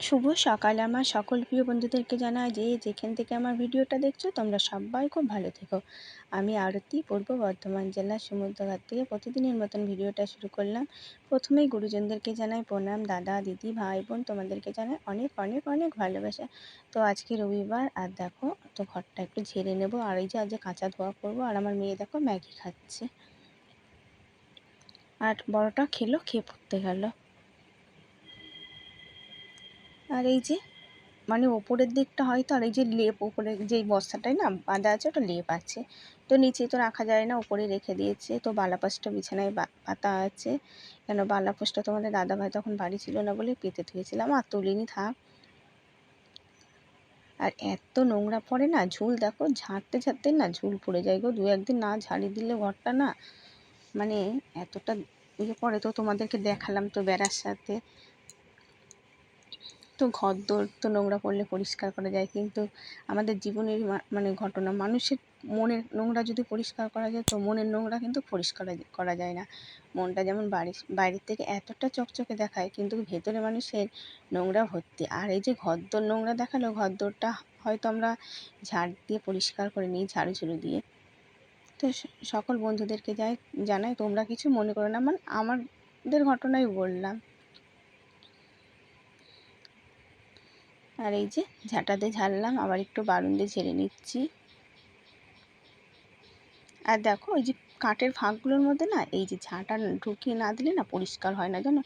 শুভ সকাল। আমার সকল প্রিয় বন্ধুদেরকে জানাই যে যেখান থেকে আমার ভিডিওটা দেখছ, তোমরা সবাই খুব ভালো থেকো। আমি আরতি, পূর্ব বর্ধমান জেলার সমুদ্রঘাট থেকে প্রতিদিনের মতন ভিডিওটা শুরু করলাম। প্রথমেই গুরুজনদেরকে জানাই প্রণাম। দাদা, দিদি, ভাই, বোন, তোমাদেরকে জানাই অনেক অনেক অনেক ভালোবাসা। তো আজকে রবিবার, আর দেখো, তো ঘরটা একটু ঝেড়ে নেব। আর এই যে আজ কাঁচা ধোয়া করব, আর আমার মেয়ে দেখো ম্যাগি খাচ্ছে। আর বড়টা খেলো, খেয়ে পড়তে গেলো। আর এই যে মানে ওপরের দিকটা হয়তো আর এই যে লেপ, ওপরে যেই বস্তাটাই না বাঁধা আছে ওটা লেপ আছে। তো নিচে তো রাখা যায় না, ওপরে রেখে দিয়েছে। তো বালাপাসটা বিছানায় পাতা আছে। কেন বালাপাসটা তোমাদের দাদাভাই তখন বাড়ি ছিল না বলে পেতে থুয়েছিলাম আর তুলিনি, থাক। আর এত নোংরা পড়ে না, ঝুল দেখো, ঝাড়তে ঝাড়তে না ঝুল পড়ে যায় গো। দু একদিন না ঝাড়ি দিলে ঘরটা না মানে এতটা ইয়ে পড়ে তো তোমাদেরকে দেখালাম তো বেড়ার সাথে। তো ঘর দোর তো নোংরা পড়লে পরিষ্কার করা যায়। কিন্তু আমাদের জীবনের মানে ঘটনা, মানুষের মনের নোংরা যদি পরিষ্কার করা যায়, তো মনের নোংরা কিন্তু পরিষ্কার করা যায় না। মনটা যেমন বাড়ি, বাইরের থেকে এতটা চকচকে দেখায়, কিন্তু ভেতরে মানুষের নোংরা ভর্তি। আর এই যে ঘরদোর নোংরা দেখাল, ঘরদোরটা হয়তো আমরা ঝাড় দিয়ে পরিষ্কার করে নিই ঝাড়ু ঝুড়ু দিয়ে। তো সকল বন্ধুদেরকে যাই, জানাই, তোমরা কিছু মনে করো না। মানে আমাদের ঘটনাই বললাম। আর এই যে ঝাঁটাতে ঝাড়লাম, আবার একটু বারুন দিয়ে ঝেড়ে নিচ্ছি। আর দেখো, ওই যে কাঠের ফাঁকগুলোর মধ্যে না, এই যে ঝাঁটা ঢুকিয়ে না দিলে না পরিষ্কার হয় না, জানো?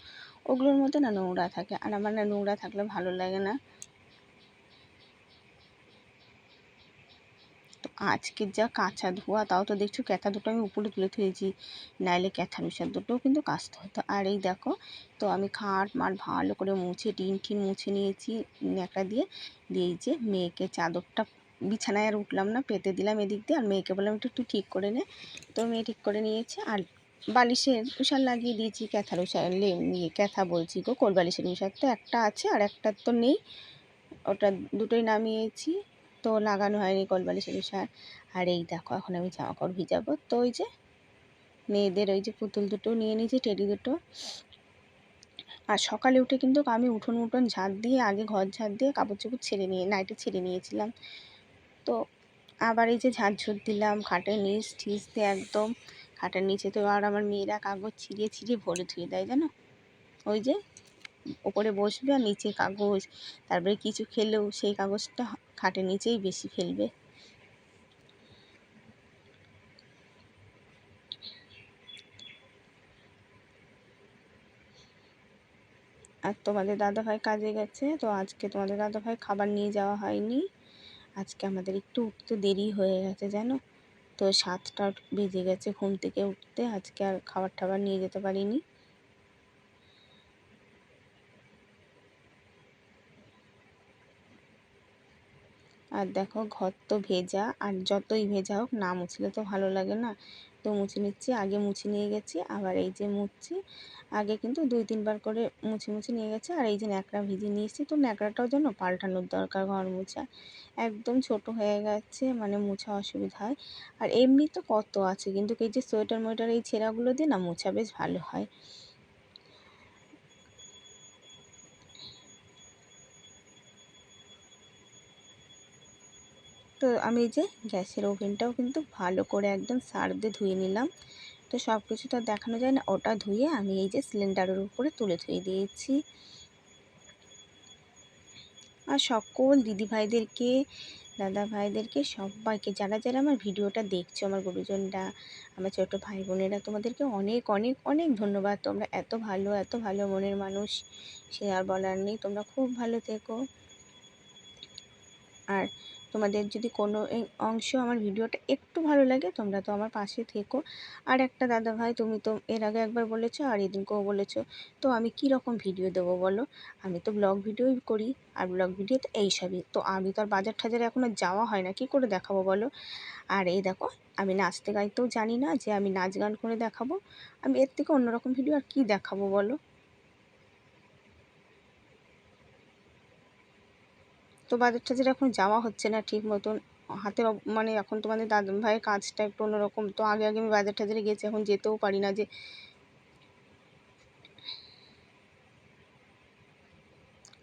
ওগুলোর মধ্যে না নোংরা থাকে। আর আমার না নোংরা থাকলে ভালো লাগে না। আজকের যা কাঁচা ধোয়া, তাও তো দেখছ ক্যাথা দুটো আমি উপরে তুলে থুয়েছি নাইলে ক্যাথা মিশার দুটোও কিন্তু কাচতে হতো। আর এই দেখো, তো আমি খাট মাঠ ভালো করে মুছে, টিন টিন মুছে নিয়েছি ন্যাকড়া দিয়ে। দিয়ে যে মেয়েকে চাদরটা বিছানায় আর উঠলাম না, পেতে দিলাম এদিক দিয়ে। আর মেয়েকে বললাম, একটু একটু ঠিক করে নে। তো মেয়ে ঠিক করে নিয়েছে। আর বালিশের উষার লাগিয়ে দিয়েছি ক্যাথার উষার। নিয়ে ক্যাথা বলছি, গো, কোল বালিশের উষার তো একটা আছে আর একটা তো নেই। ওটা দুটোই নামিয়েছি। তো লাগানো হয়নি কলবালিশের সার আর এই দেখো, এখন আমি জামা কাপড় ভিজাবো। তো ওই যে মেয়েদের ওই যে পুতুল দুটো নিয়ে নিয়েছি, টেডি দুটো। আর সকালে উঠে কিন্তু আমি উঠোন উঠোন ঝাঁট দিয়ে, আগে ঘর ঝাঁট দিয়ে কাপড় চোপড় ছেড়ে নিয়ে, নাইটে ছেড়ে নিয়েছিলাম। তো আবার এই যে ঝাঁট ঝুট দিলাম, খাটের নিচ ঠিচ দিয়ে একদম। খাটের নিচে তো আর আমার মেয়েরা কাগজ ছিঁড়িয়ে ছিঁড়িয়ে ভরে ধুয়ে দেয়, জানো? ওই যে ওপরে বসবে আর নিচে কাগজ। তারপরে কিছু খেলেও সেই কাগজটা খাটের নিচেই বেশি ফেলবে আর তোমাদের দাদাভাই কাজে গেছে, তো আজকে তোমাদের দাদাভাই খাবার নিয়ে যাওয়া হয়নি। আজকে আমাদের একটু উঠতে দেরি হয়ে গেছে, জানো? তো সাতটা বেজে গেছে ঘুম থেকে উঠতে, আজকে আর খাবার টাবার নিয়ে যেতে পারিনি। আর দেখো ঘর তো ভেজা, আর যতই ভেজা হোক না মুছলে তো ভালো লাগে না। তো মুছে নিচ্ছি, আগে মুছে নিয়ে গেছি, আবার এই যে মুছছি, আগে কিন্তু দুই তিনবার করে মুছে মুছে নিয়ে গেছে, আর এই যে ন্যাকড়া ভিজে নিয়েছি তো ন্যাকড়াটাও যেন পাল্টানোর দরকার ঘর মোছা। একদম ছোট হয়ে গেছে মানে মোছা অসুবিধা হয়। আর এমনি তো কত আছে, কিন্তু এই যে সোয়েটার মোয়েটার এই ছেঁড়াগুলো দিয়ে না মোছা বেশ ভালো হয়। তো আমি এই যে গ্যাসের ওভেনটাও কিন্তু ভালো করে একদম সার দিয়ে ধুয়ে নিলাম। তো সব কিছু তো দেখানো যায় না, ওটা ধুয়ে আমি এই যে সিলিন্ডারের উপরে তুলে ধুয়ে দিয়েছি। আর সকল দিদিভাইদেরকে দাদা ভাইদেরকে, সবাইকে, যারা যারা আমার ভিডিওটা দেখছ আমার গুরুজনরা, আমার ছোটো ভাই বোনেরা, তোমাদেরকে অনেক অনেক অনেক ধন্যবাদ। তোমরা এত ভালো এত ভালো মনের মানুষ, সে আর বলার নেই। তোমরা খুব ভালো থেকো। আর তোমাদের যদি কোনো অংশ আমার ভিডিওটা একটু ভালো লাগে, তোমরা তো আমার পাশে থেকো। আর একটা দাদা ভাই তুমি তো এর আগে একবার বলেছ আর এদিনকেও বলেছ, তো আমি কি রকম ভিডিও দেবো বলো? আমি তো ব্লগ ভিডিওই করি, আর ব্লগ ভিডিও তো এইসবই তো আমি তো আর বাজার টাজারে এখনও যাওয়া হয় না, কি করে দেখাবো বলো? আর এই দেখো, আমি নাচতে গাইতেও জানি না যে আমি নাচ গান করে দেখাবো। আমি এর থেকে অন্যরকম ভিডিও আর কি দেখাবো বলো? তো বাজার টাজার এখন যাওয়া হচ্ছে না ঠিক মতন, হাতের মানে এখন তোমাদের দাদা ভাইয়ের কাজটা একটু অন্যরকম, তো আগে আগে আমি বাজার টাজারে গেছি এখন যেতেও পারি না যে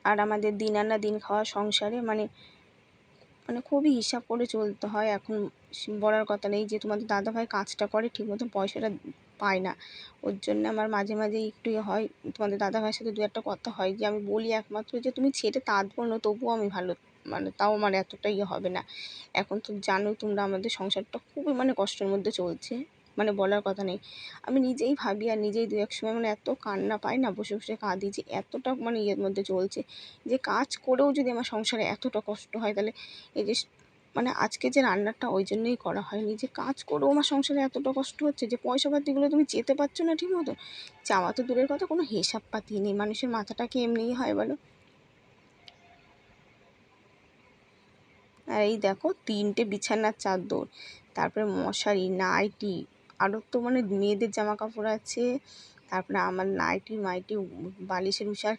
আর আমাদের দিন আনা দিন খাওয়া সংসারে মানে মানে খুবই হিসাব করে চলতে হয়, এখন বলার কথা নেই যে তোমাদের দাদাভাই কাজটা করে ঠিক মতো পয়সাটা পায় না। ওর জন্য আমার মাঝে মাঝে একটু ইয়ে হয়। তোমাদের দাদাভাইয়ের সাথে দু একটা কথা হয় যে, আমি বলি একমাত্র যে, তুমি ছেড়ে তাঁত বোনো তবুও আমি ভালো মানে তাও আমার এতটা ইয়ে হবে না। এখন তো জানোই তোমরা আমাদের সংসারটা খুবই মানে কষ্টের মধ্যে চলছে। মানে বলার কথা নেই। আমি নিজেই ভাবি আর নিজেই দু এক সময় মানে এত কান্না পাই না, বসে বসে কাঁদি যে, এতটা মানে ইয়ের মধ্যে চলছে। যে কাজ করেও যদি আমার সংসারে এতটা কষ্ট হয়, তাহলে এই যে মানে আজকে যে রান্নাটা ওই জন্যই করা হয়নি, যে কাজ করো, আমার সংসারে এতটা কষ্ট হচ্ছে যে পয়সা পাতিগুলো তুমি যেতে পারছ না ঠিক মতো চাওয়া তো দূরের কথা, কোনো হিসাব পাতি নেই, মানুষের মাথাটা কি এমনিই হয় বলো? আর এই দেখো, তিনটে বিছানার চাদর, তারপরে মশারি, নাইটি আরও তো মানে মেয়েদের জামা কাপড় আছে, তারপরে আমার নাইটি মাইটি, বালিশের উষার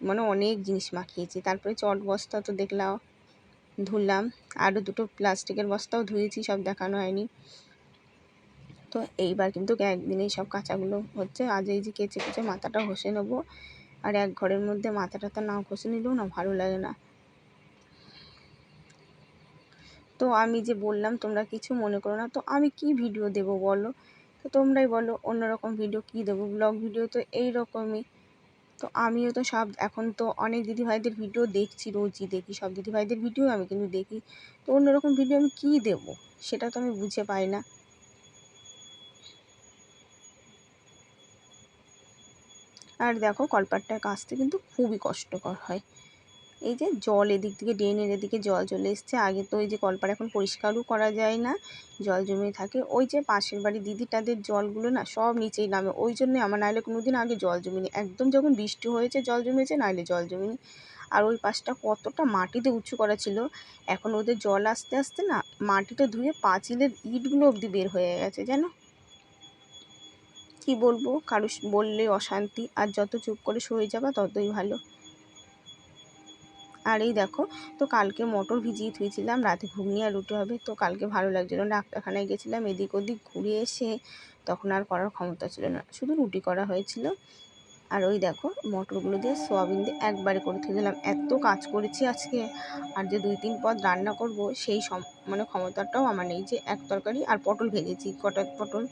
মানে অনেক জিনিস মাখিয়েছি, তারপরে চট বস্তা তো দেখলাম ধুলাম। আরও দুটো প্লাস্টিকের বস্তাও ধুয়েছি, সব দেখানো হয়নি। তো এইবার কিন্তু একদিনেই সব কাঁচাগুলো হচ্ছে। আজ এই যে কেচে কেচে মাথাটা ঘষে নেব। আর এক ঘরের মধ্যে মাথাটা তো না ঘষে নিলেও না, ভালো লাগে না। তো আমি যে বললাম, তোমরা কিছু মনে করো না। তো আমি কি ভিডিও দেব বলো? তো তোমরাই বলো, অন্যরকম ভিডিও কি দেবো? ব্লগ ভিডিও তো এই রকমই তো আমিও তো সব, এখন তো অনেক দিদিভাইদের ভিডিও দেখছি রোজই, দেখি সব দিদিভাইদের ভিডিও আমি কিন্তু দেখি। তো অন্যরকম ভিডিও আমি কী দেব? সেটা তো আমি বুঝে পাই না। আর দেখো কলপাটটায় কাচতে কিন্তু খুবই কষ্টকর হয়। এই যে জল এদিক থেকে ড্রেনের এদিকে জল চলে এসছে। আগে তো ওই যে কলপার এখন পরিষ্কারও করা যায় না, জল জমে থাকে। ওই যে পাশের বাড়ি দিদিটাদের জলগুলো না সব নিচেই নামে। ওই জন্যে আমার নাহলে কোনো দিন আগে জল জমিনি। একদম যখন বৃষ্টি হয়েছে, জল জমেছে, নাহলে জল জমিনি। আর ওই পাশটা কতটা মাটিতে উঁচু করা ছিল, এখন ওদের জল আসতে আসতে না মাটিটা ধুয়ে পাঁচিলের ইটগুলো অবধি বের হয়ে গেছে, জানো? কি বলব? কারও বললে অশান্তি। আর যত চুপ করে সয়ে যাবা ততই ভালো। আর এই দেখো, তো কালকে মটর ভিজিয়ে থুয়েছিলাম রাতে ঘুগনি আর রুটি হবে। তো কালকে ভালো লাগছিল ডাক্তারখানায় গেছিলাম, এদিক ওদিক ঘুরে এসে তখন আর করার ক্ষমতা ছিল না, শুধু রুটি করা হয়েছিল। আর ওই দেখো, মটরগুলো দিয়ে সোয়াবিন দিয়ে একবারে করে থুয়ে দিলাম। এত কাজ করেছি আজকে, আর যে দুই তিন পদ রান্না করব, সেই সম মানে ক্ষমতাটাও আমার নেই যে এক তরকারি আর পটল ভেজেছি, কটা পটল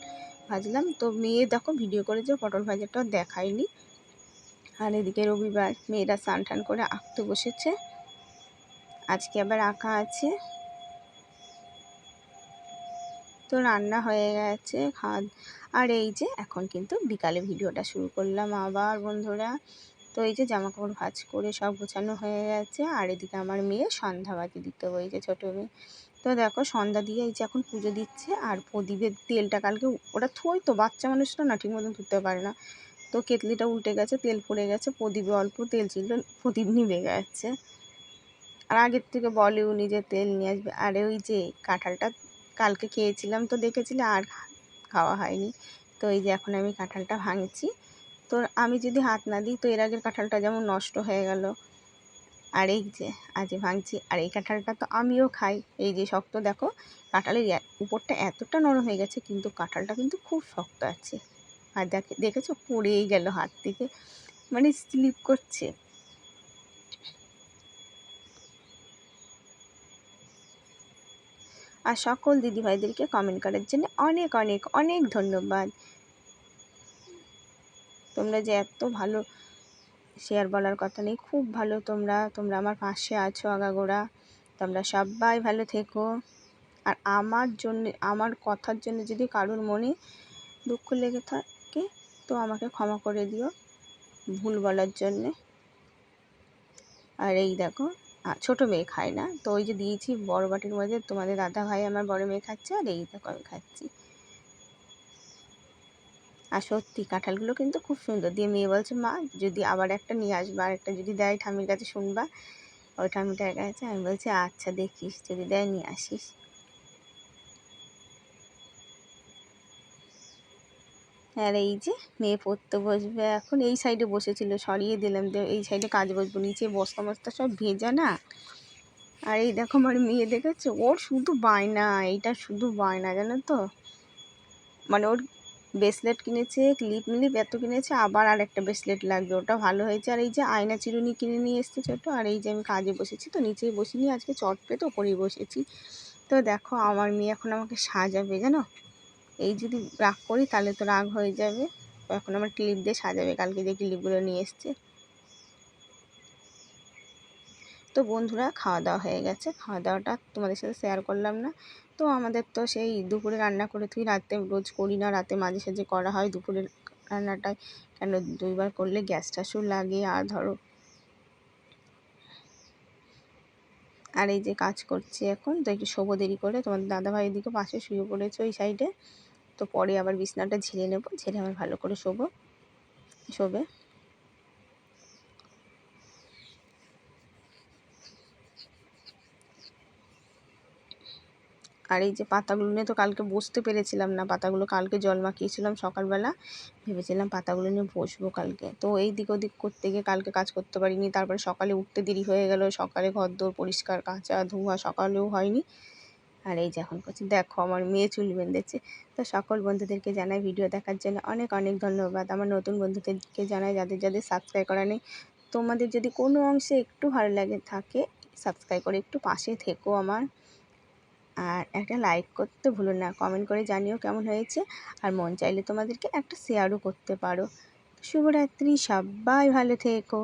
ভাজলাম। তো মেয়ে দেখো, ভিডিও করে যে পটল ভাজাটাও দেখায়নি। আর এদিকে রবিবার মেয়েরা স্নান টান করে আঁকতে বসেছে। আজকে আবার আঁকা আছে। তো রান্না হয়ে গেছে, খাওয়া আর এই যে এখন কিন্তু বিকালে ভিডিওটা শুরু করলাম আবার বন্ধুরা। তো এই যে জামা কাপড় ভাজ করে সব গোছানো হয়ে গেছে, আর এদিকে আমার মেয়ে সন্ধ্যা সন্ধ্যাবাতি দিতে ওই যে ছোটো মেয়ে। তো দেখো সন্ধ্যা দিয়ে এই যে এখন পুজো দিচ্ছে, আর প্রদীপের তেলটা কালকে ওটা থই তো, বাচ্চা মানুষরা না ঠিক মতন ধুতে পারে না। তো কেতলিটা উল্টে গেছে, তেল পড়ে গেছে, প্রদীপে অল্প তেল ছিল, প্রদীপ নিভে গেছে। আর আগের থেকে বলে উনি যে তেল নিয়ে আসবে। আর ওই যে কাঁঠালটা কালকে খেয়েছিলাম তো দেখেছিলে, আর খাওয়া হয়নি। তো এই যে এখন আমি কাঁঠালটা ভাঙছি। তো আমি যদি হাত না দিই, তো এর আগের কাঁঠালটা যেমন নষ্ট হয়ে গেল। আর এই যে, আজ ভাঙছি। আর এই কাঁঠালটা তো আমিও খাই। এই যে শক্ত, দেখো, কাঁঠালের উপরটা এতটা নরম হয়ে গেছে, কিন্তু কাঁঠালটা কিন্তু খুব শক্ত আছে। আর দেখে, দেখেছ? পড়েই গেল হাত থেকে। মানে স্লিপ করছে। আর সকল দিদিভাইদেরকে কমেন্ট করার জন্য অনেক অনেক অনেক ধন্যবাদ। তোমরা যে এত ভালো শেয়ার বলার কথা নেই, খুব ভালো তোমরা। তোমরা আমার পাশে আছো, আগাগোড়া। তোমরা সবাই ভালো থেকো। আর আমার জন্য, আমার কথার জন্য যদি কারোর মনে দুঃখ লেগে থাকে তো আমাকে ক্ষমা করে দিও ভুল বলার জন্যে। আর এই দেখো ছোটো মেয়ে খায় না। তো ওই যে দিয়েছি বড় বাটির মধ্যে, তোমাদের দাদা ভাই আমার বড় মেয়ে খাচ্ছে, আর এই দেখো আমি খাচ্ছি। আর সত্যি, কাঁঠালগুলো কিন্তু খুব সুন্দর। দিয়ে মেয়ে বলছে, মা, যদি আবার একটা নিয়ে আসবা, আর একটা যদি দেয় ঠামির কাছে শুনবা। ওই ঠামিটার কাছে আমি বলছি আচ্ছা দেখিস, যদি দেয় নিয়ে আসিস। আর এই যে মেয়ে পড়তে বসবে, এখন এই সাইডে বসেছিল, সরিয়ে দিলাম এই সাইডে কাজ বসবো, নিচে বস্তা মস্তা সব ভেজা না? আর এই দেখো আমার মেয়ে দেখেছে, ওর শুধু বায়না, এইটা শুধু বায়না, জানো তো? মানে ওর ব্রেসলেট কিনেছে ক্লিপ মিলিপ এত কিনেছে, আবার আর একটা ব্রেসলেট লাগবে, ওটা ভালো হয়েছে। আর এই যে আয়না চিরুনি কিনে নিয়ে এসছে ছোটো, আর এই যে আমি কাজে বসেছি, তো নিচেই বসিনি, আজকে চট পেতে ওপরেই বসেছি। তো দেখো আমার মেয়ে এখন আমাকে সাজাবে, জানো? এই যদি রাগ করি তাহলে তো রাগ হয়ে যাবে। এখন আমার ক্লিপ দিয়ে সাজাবে, কালকে যে ক্লিপগুলো নিয়ে এসছে। তো বন্ধুরা খাওয়া দাওয়া হয়ে গেছে। খাওয়া দাওয়াটা তোমাদের সাথে শেয়ার করলাম না। তো আমাদের তো সেই দুপুরে রান্না করে তুই রাতে রোজ করি না, রাতে মাঝে সাঝে করা হয় দুপুরের রান্নাটাই। কেন দুইবার করলে গ্যাস ট্যাসও লাগে, আর ধরো আর এই যে কাজ করছি এখন, তো একটু শোবো দেরি করে তোমাদের দাদাভাই এদিকে পাশে শুয়ে পড়েছে ওই সাইডে তো পরে আবার বিছনাটা ঝেড়ে নেব ঝেড়ে আবার ভালো করে শোবো, শোবে। আর এই যে পাতাগুলো নিয়ে তো কালকে বসতে পেরেছিলাম না, পাতাগুলো কালকে জল মাখিয়েছিলাম সকালবেলা, ভেবেছিলাম পাতাগুলো নিয়ে বসবো কালকে। তো এই দিক ওদিক করতে গিয়ে কালকে কাজ করতে পারিনি, তারপরে সকালে উঠতে দেরি হয়ে গেল, সকালে ঘর দোর পরিষ্কার, কাঁচা ধোয়া সকালেও হয়নি। আর এই যখন করছি। দেখো, আমার মেয়ে চুল বেঁধেছে। তো সকল বন্ধুদেরকে জানাই ভিডিও দেখার জন্য অনেক অনেক ধন্যবাদ। আমার নতুন বন্ধুদেরকে জানাই যাদের যাদের সাবস্ক্রাইব করা নেই। তোমাদের যদি কোনো অংশে একটু ভালো লাগে, থাকে সাবস্ক্রাইব করে একটু পাশে থেকো আমার। আর একটা লাইক করতে ভুলো না কমেন্ট করে জানিও কেমন হয়েছে। আর মন চাইলে তোমাদেরকে একটা শেয়ারও করতে পারো। শুভরাত্রি, সবাই ভালো থেকো।